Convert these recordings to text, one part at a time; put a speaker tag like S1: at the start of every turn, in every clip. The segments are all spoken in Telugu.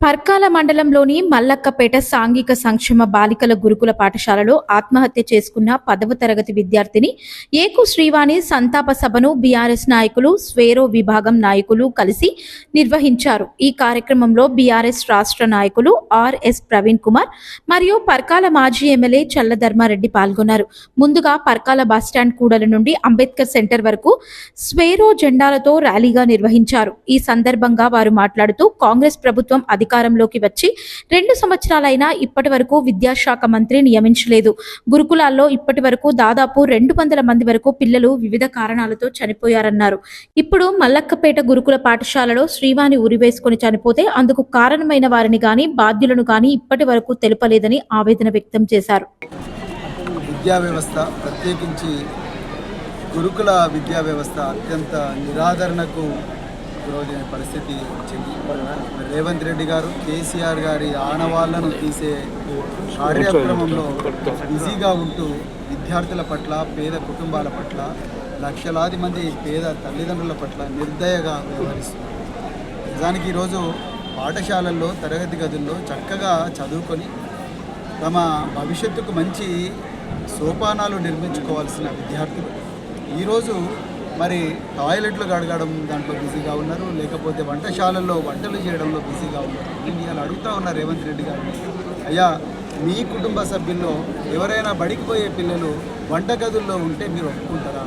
S1: పర్కాల మండలంలోని మల్లక్కపేట సాంఘిక సంక్షేమ బాలికల గురుకుల పాఠశాలలో ఆత్మహత్య చేసుకున్న పదవ తరగతి విద్యార్థిని ఏకు శ్రీవాణి సంతాప సభను బీఆర్ఎస్ నాయకులు స్వేరో విభాగం నాయకులు కలిసి నిర్వహించారు. ఈ కార్యక్రమంలో బీఆర్ఎస్ రాష్ట్ర నాయకులు ఆర్ఎస్ ప్రవీణ్ కుమార్ మరియు పర్కాల మాజీ ఎమ్మెల్యే చల్లధర్మారెడ్డి పాల్గొన్నారు. ముందుగా పర్కాల బస్టాండ్ కూడల నుండి అంబేద్కర్ సెంటర్ వరకు స్వేరో జెండాలతో ర్యాలీగా నిర్వహించారు. ఈ సందర్భంగా వారు మాట్లాడుతూ కాంగ్రెస్ ప్రభుత్వం అధిక అధికారంలోకి వచ్చి రెండు సంవత్సరాలైనా ఇప్పటి వరకు విద్యాశాఖ మంత్రి నియమించలేదు. గురుకులాల్లో ఇప్పటి వరకు దాదాపు రెండు వందల మంది వరకు పిల్లలు వివిధ కారణాలతో చనిపోయారన్నారు. ఇప్పుడు మల్లక్కపేట గురుకుల పాఠశాలలో శ్రీవాణి ఉరివేసుకొని చనిపోతే అందుకు కారణమైన వారిని గాని బాధ్యులను గాని ఇప్పటి వరకు తెలుపలేదని ఆవేదన వ్యక్తం చేశారు.
S2: విద్యా వ్యవస్థ ప్రత్యేకించి గురుకుల విద్యా వ్యవస్థ అత్యంత నిరాదరణకు గురవుతున్న పరిస్థితి వచ్చింది రేవంత్ రెడ్డి గారు కేసీఆర్ గారి ఆనవాళ్ళను తీసే కార్యక్రమంలో బిజీగా ఉంటూ విద్యార్థుల పట్ల పేద కుటుంబాల పట్ల లక్షలాది మంది పేద తల్లిదండ్రుల పట్ల నిర్దయగా వ్యవహరిస్తున్నారు. నిజానికి ఈరోజు పాఠశాలల్లో తరగతి గదుల్లో చక్కగా చదువుకొని తమ భవిష్యత్తుకు మంచి సోపానాలు నిర్మించుకోవాల్సిన విద్యార్థులు. ఈరోజు మరి టాయిలెట్లు గడగడం దాంట్లో బిజీగా ఉన్నారు లేకపోతే వంటశాలల్లో వంటలు చేయడంలో బిజీగా ఉన్నారు. నేను అడుగుతా ఉన్నా రేవంత్ రెడ్డి గారిని అయ్యా మీ కుటుంబ సభ్యుల్లో ఎవరైనా బడికి పోయే పిల్లలు వంటగదుల్లో ఉంటే మీరు ఒప్పుకుంటారా?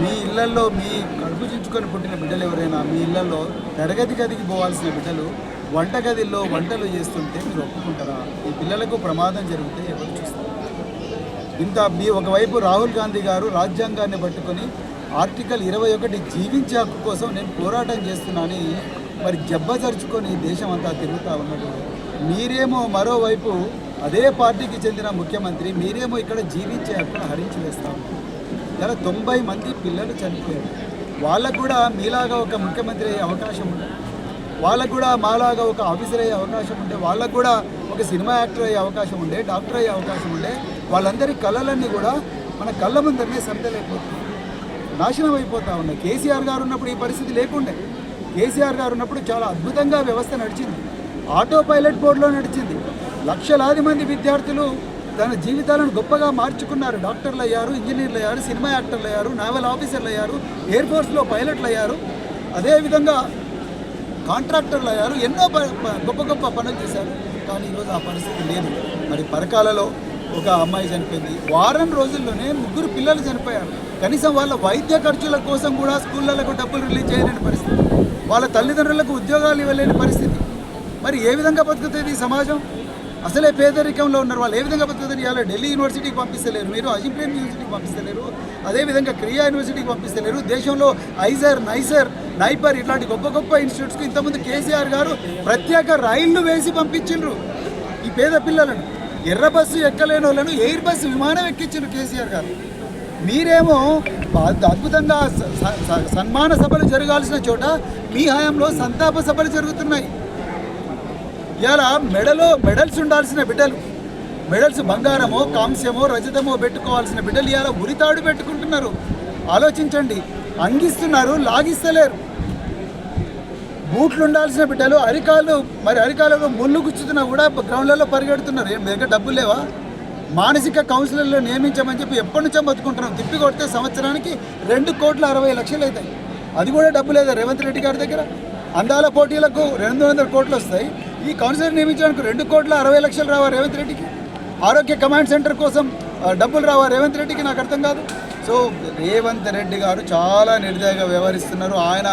S2: మీ ఇళ్ళలో మీ కడుపు చించుకొని పుట్టిన బిడ్డలు ఎవరైనా మీ ఇళ్ళలో తరగతి గదికి పోవాల్సిన బిడ్డలు వంటగదిలో వంటలు చేస్తుంటే మీరు ఒప్పుకుంటారా? ఈ పిల్లలకు ప్రమాదం జరిగితే ఎవరు చూస్తారు? ఇంత మీ ఒకవైపు రాహుల్ గాంధీ గారు రాజ్యాంగాన్ని పట్టుకొని ఆర్టికల్ ఇరవై ఒకటి జీవించే హక్కు కోసం నేను పోరాటం చేస్తున్నానని మరి జబ్బజరుచుకొని దేశం అంతా తిరుగుతూ ఉన్నాడు మీరేమో మరోవైపు అదే పార్టీకి చెందిన ముఖ్యమంత్రి మీరేమో ఇక్కడ జీవించే హక్కును హరించి వేస్తా ఇలా తొంభై మంది పిల్లలు చనిపోయారు. వాళ్ళకు కూడా మీలాగా ఒక ముఖ్యమంత్రి అయ్యే అవకాశం ఉంది. వాళ్ళకు కూడా మాలాగా ఒక ఆఫీసర్ అయ్యే అవకాశం ఉండే వాళ్ళకు కూడా ఒక సినిమా యాక్టర్ అయ్యే అవకాశం ఉండే డాక్టర్ అయ్యే అవకాశం ఉండే వాళ్ళందరి కళలన్నీ కూడా మన కళ్ళ ముందరనే సరిదలైపోతుంది నాశనం అయిపోతా ఉన్నాయి. కేసీఆర్ గారు ఉన్నప్పుడు ఈ పరిస్థితి లేకుండే. కేసీఆర్ గారు ఉన్నప్పుడు చాలా అద్భుతంగా వ్యవస్థ నడిచింది. ఆటో పైలట్ బోర్డులో నడిచింది. లక్షలాది మంది విద్యార్థులు తన జీవితాలను గొప్పగా మార్చుకున్నారు. డాక్టర్లు అయ్యారు ఇంజనీర్లు అయ్యారు సినిమా యాక్టర్లు అయ్యారు నావల్ ఆఫీసర్లు అయ్యారు ఎయిర్ ఫోర్స్లో పైలట్లు అయ్యారు. అదేవిధంగా కాంట్రాక్టర్లు అయ్యారు. ఎన్నో ప- గొప్ప గొప్ప పనులు చేశారు. కానీ ఈరోజు ఆ పరిస్థితి లేదు. మరి పరకాలలో ఒక అమ్మాయి చనిపోయింది. వారం రోజుల్లోనే ముగ్గురు పిల్లలు చనిపోయారు. కనీసం వాళ్ళ వైద్య ఖర్చుల కోసం కూడా స్కూళ్ళలకు డబ్బులు రిలీజ్ చేయలేని పరిస్థితి. వాళ్ళ తల్లిదండ్రులకు ఉద్యోగాలు ఇవ్వలేని పరిస్థితి. మరి ఏ విధంగా బతుకుతుంది ఈ సమాజం? అసలే పేదరికంలో ఉన్నారు వాళ్ళు. ఏ విధంగా బతుకుతుంది? ఇవాళ ఢిల్లీ యూనివర్సిటీకి పంపిస్తలేరు. మీరు అజింప్రేమ్ యూనివర్సిటీకి పంపిస్తలేరు. అదేవిధంగా క్రియా యూనివర్సిటీకి పంపిస్తలేరు. దేశంలో ఐజర్ నైసర్ నైపర్ ఇట్లాంటి గొప్ప గొప్ప ఇన్స్టిట్యూట్స్కి ఇంతకుముందు కేసీఆర్ గారు ప్రత్యేక రైళ్ళు వేసి పంపించిండ్రు. ఈ పేద పిల్లలను. ఎర్ర బస్సు ఎక్కలేని వాళ్ళను ఎయిర్ బస్సు విమానం ఎక్కించారు కేసీఆర్ గారు. మీరేమో అద్భుతంగా స- స- సన్మాన సభలు జరగాల్సిన చోట మీ హయాంలో సంతాప సభలు జరుగుతున్నాయి. ఇలా మెడలో మెడల్స్ ఉండాల్సిన బిడ్డలు మెడల్స్ బంగారమో కాంస్యమో రజతమో పెట్టుకోవాల్సిన బిడ్డలు ఇలా ఉరితాడు పెట్టుకుంటున్నారు. ఆలోచించండి అంగిస్తున్నారు లాగిస్తలేరు. బూట్లు ఉండాల్సిన బిడ్డలు అరికాలు మరి అరికాలలో ముళ్ళు గుచ్చుతున్నా కూడా గ్రౌండ్లలో పరిగెడుతున్నారు. ఏం దగ్గర డబ్బులు లేవా? మానసిక కౌన్సిలర్లు నియమించమని చెప్పి ఎప్పటి నుంచో బతుకుంటున్నాం. తిప్పి కొడితే సంవత్సరానికి రెండు కోట్ల అరవై లక్షలు అవుతాయి. అది కూడా డబ్బు లేదా? రేవంత్ రెడ్డి గారి దగ్గర? అందాల పోటీలకు రెండు వందల కోట్లు వస్తాయి. ఈ కౌన్సిలర్ నియమించడానికి రెండు కోట్ల అరవై లక్షలు రావా రేవంత్ రెడ్డికి? ఆరోగ్య కమాండ్ సెంటర్ కోసం డబ్బులు రావా? రేవంత్ రెడ్డికి నాకు అర్థం కాదు. సో రేవంత్ రెడ్డి గారు చాలా నిర్దయగా వ్యవహరిస్తున్నారు. ఆయన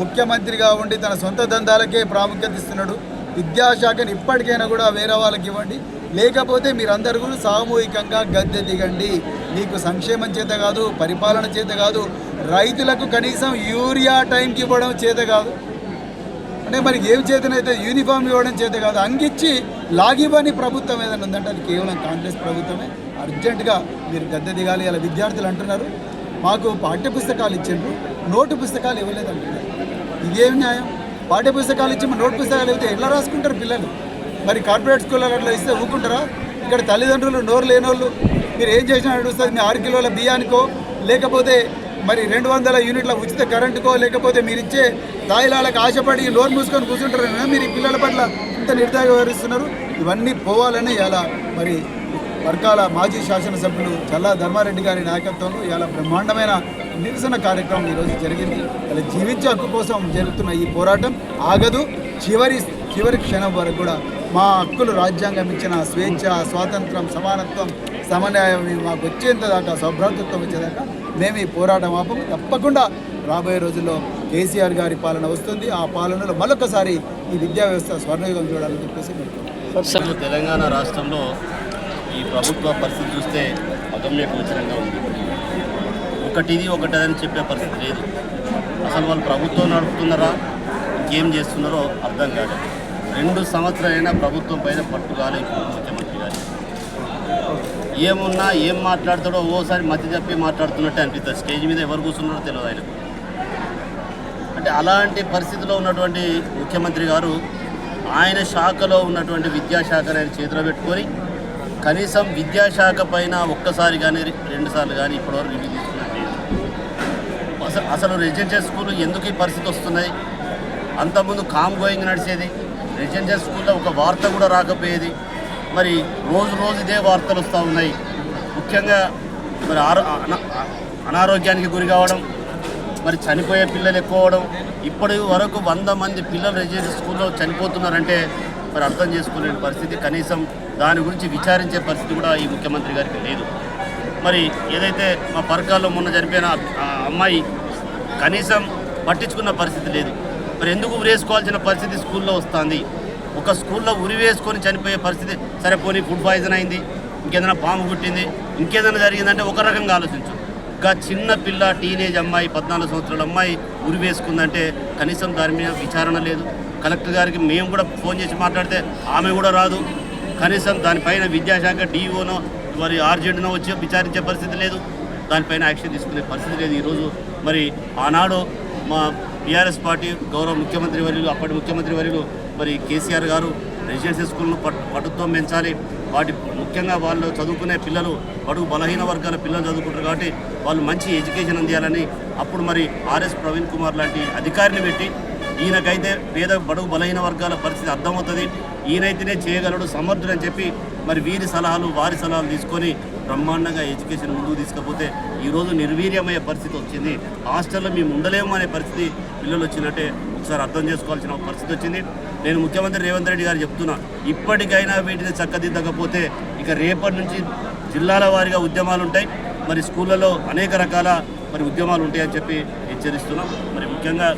S2: ముఖ్యమంత్రిగా ఉండి తన సొంత దందాలకే ప్రాముఖ్యత ఇస్తున్నాడు. విద్యాశాఖను ఇప్పటికైనా కూడా వేరే వాళ్ళకి ఇవ్వండి. లేకపోతే మీరందరూ కూడా సామూహికంగా గద్దె దిగండి. మీకు సంక్షేమం చేత కాదు పరిపాలన చేత కాదు రైతులకు కనీసం యూరియా టైంకి ఇవ్వడం చేత కాదు. అంటే మరి ఏం చేతనైతే యూనిఫామ్ ఇవ్వడం చేత కాదు. అంగిచ్చి లాగివ్వని ప్రభుత్వం ఏదైనా ఉందంటే అది కేవలం కాంగ్రెస్ ప్రభుత్వమే. అర్జెంటుగా మీరు గద్దె దిగాలి అలా విద్యార్థులు అంటున్నారు. మాకు పాఠ్య పుస్తకాలు ఇచ్చిండ్రు. నోటు పుస్తకాలు ఇవ్వలేదు అంటున్నారు ఇదేం న్యాయం? పాఠ్య పుస్తకాలు ఇచ్చి మరి నోటు పుస్తకాలు ఇస్తే ఎట్లా రాసుకుంటారు పిల్లలు? మరి కార్పొరేట్ స్కూల్లో అట్లా ఇస్తే ఊకుంటారా ఇక్కడ తల్లిదండ్రులు నోరు లేనోళ్ళు. మీరు ఏం చేసినా నడుస్తుంది. మీ ఆరు కిలోల బియ్యానికో లేకపోతే మరి రెండు వందల యూనిట్ల ఉచిత కరెంటుకో లేకపోతే మీరు ఇచ్చే తాయిలాలకు ఆశపడి లోన్ మూసుకొని కూర్చుంటారని మీరు ఈ పిల్లల పట్ల? ఇంత నిర్దాగ వ్యవహరిస్తున్నారు. ఇవన్నీ పోవాలని ఎలా? మరి వర్గాల మాజీ శాసనసభ్యులు చల్లా ధర్మారెడ్డి గారి నాయకత్వంలో ఇలా బ్రహ్మాండమైన నిరసన కార్యక్రమం ఈరోజు జరిగింది. ఇలా జీవించే హక్కు కోసం జరుగుతున్న ఈ పోరాటం ఆగదు. చివరి చివరి క్షణం వరకు కూడా మా హక్కులు రాజ్యాంగం ఇచ్చిన స్వేచ్ఛ స్వాతంత్రం సమానత్వం సమన్యాయం మాకు వచ్చేంత దాకా సౌభ్రాతృత్వం వచ్చేదాకా మేము ఈ పోరాటం ఆపము. తప్పకుండా రాబోయే రోజుల్లో కేసీఆర్ గారి పాలన వస్తుంది. ఆ పాలనలో మరొకసారి ఈ విద్యా వ్యవస్థ స్వర్ణయుగం చూడాలని చెప్పేసి
S3: తెలంగాణ రాష్ట్రంలో ఈ ప్రభుత్వ పరిస్థితి చూస్తే అగమ్య గోచరంగా ఉంది. ఒకటిది ఒకటని చెప్పే పరిస్థితి లేదు. అసలు వాళ్ళు ప్రభుత్వం నడుపుతున్నారా? ఇంకేం చేస్తున్నారో అర్థం కాదు. రెండు సంవత్సరాలైనా ప్రభుత్వం పైన పట్టు కాలేదు ముఖ్యమంత్రి గారు. ఏమున్నా ఏం మాట్లాడతాడో ఓసారి మధ్య చెప్పి మాట్లాడుతున్నట్టే అనిపిస్తుంది. స్టేజ్ మీద ఎవరు కూర్చున్నారో తెలియదు ఆయనకు. అంటే అలాంటి పరిస్థితిలో ఉన్నటువంటి ముఖ్యమంత్రి గారు ఆయన శాఖలో ఉన్నటువంటి విద్యాశాఖను ఆయన చేతిలో పెట్టుకొని కనీసం విద్యాశాఖ పైన ఒక్కసారి కానీ రెండు సార్లు కానీ ఇప్పటివరకు రివ్యూ తీసుకున్నట్టు అసలు అసలు రెసిడెన్షియల్ స్కూల్ ఎందుకు ఈ పరిస్థితి వస్తున్నాయి? అంతకుముందు కామ్ గోయింగ్ నడిచేది. రెసిడెన్షియల్ స్కూల్లో ఒక వార్త కూడా రాకపోయేది. మరి రోజు రోజు ఇదే వార్తలు వస్తూ ఉన్నాయి. ముఖ్యంగా మరి ఆరో అన- అనారోగ్యానికి గురి కావడం మరి చనిపోయే పిల్లలు ఎక్కువ అవడం. ఇప్పటి వరకు వంద మంది పిల్లలు రెసిడెన్షియల్ స్కూల్లో చనిపోతున్నారంటే మరి అర్థం చేసుకునే పరిస్థితి కనీసం దాని గురించి విచారించే పరిస్థితి కూడా ఈ ముఖ్యమంత్రి గారికి లేదు. మరి ఏదైతే మా పరకాల్లో మొన్న చనిపోయిన అమ్మాయి కనీసం పట్టించుకున్న పరిస్థితి లేదు. మరి ఎందుకు ఉరేసుకోవాల్సిన పరిస్థితి స్కూల్లో వస్తుంది? ఒక స్కూల్లో ఉరి వేసుకొని చనిపోయే పరిస్థితి సరే పోనీ ఫుడ్ పాయిజన్ అయింది ఇంకేదైనా పాము కుట్టింది ఇంకేదైనా జరిగిందంటే ఒక రకంగా ఆలోచించు. ఇంకా చిన్న పిల్ల టీనేజ్ అమ్మాయి పద్నాలుగు సంవత్సరాల అమ్మాయి ఉరి వేసుకుందంటే కనీసం దాని మీద విచారణ లేదు. కలెక్టర్ గారికి మేము కూడా ఫోన్ చేసి మాట్లాడితే ఆమె కూడా రాదు. కనీసం దానిపైన విద్యాశాఖ డిఈఓనో మరి ఆర్జెంట్నో వచ్చి విచారించే పరిస్థితి లేదు. దానిపైన యాక్షన్ తీసుకునే పరిస్థితి లేదు ఈరోజు. మరి ఆనాడు మా బీఆర్ఎస్ పార్టీ గౌరవ ముఖ్యమంత్రి వర్యులు అప్పటి ముఖ్యమంత్రి వర్యులు మరి కేసీఆర్ గారు రెసిడెన్షియల్ స్కూల్ను పట్ పటుత్వం పెంచాలి. వాటి ముఖ్యంగా వాళ్ళు చదువుకునే పిల్లలు బడుగు బలహీన వర్గాల పిల్లలు చదువుకుంటారు కాబట్టి వాళ్ళు మంచి ఎడ్యుకేషన్ అందియాలని అప్పుడు మరి ఆర్ఎస్ ప్రవీణ్ కుమార్ లాంటి అధికారిని పెట్టి ఈయనకైతే పేద బడుగు బలహీన వర్గాల పరిస్థితి అర్థమవుతుంది. ఈయనైతేనే చేయగలడు సమర్థుడు అని చెప్పి మరి వీరి సలహాలు వారి సలహాలు తీసుకొని బ్రహ్మాండంగా ఎడ్యుకేషన్ ముందుకు తీసుకపోతే ఈరోజు నిర్వీర్యమయ్యే పరిస్థితి వచ్చింది. హాస్టల్లో మేము ఉండలేము అనే పరిస్థితి పిల్లలు వచ్చినట్టే ఒకసారి అర్థం చేసుకోవాల్సిన పరిస్థితి వచ్చింది. నేను ముఖ్యమంత్రి రేవంత్ రెడ్డి గారు చెప్తున్నా ఇప్పటికైనా వీటిని చక్కదిద్దకపోతే ఇక రేపటి నుంచి జిల్లాల వారీగా ఉద్యమాలు ఉంటాయి. మరి స్కూళ్ళలో అనేక రకాల మరి ఉద్యమాలు ఉంటాయని చెప్పి హెచ్చరిస్తున్నాం. మరి ముఖ్యంగా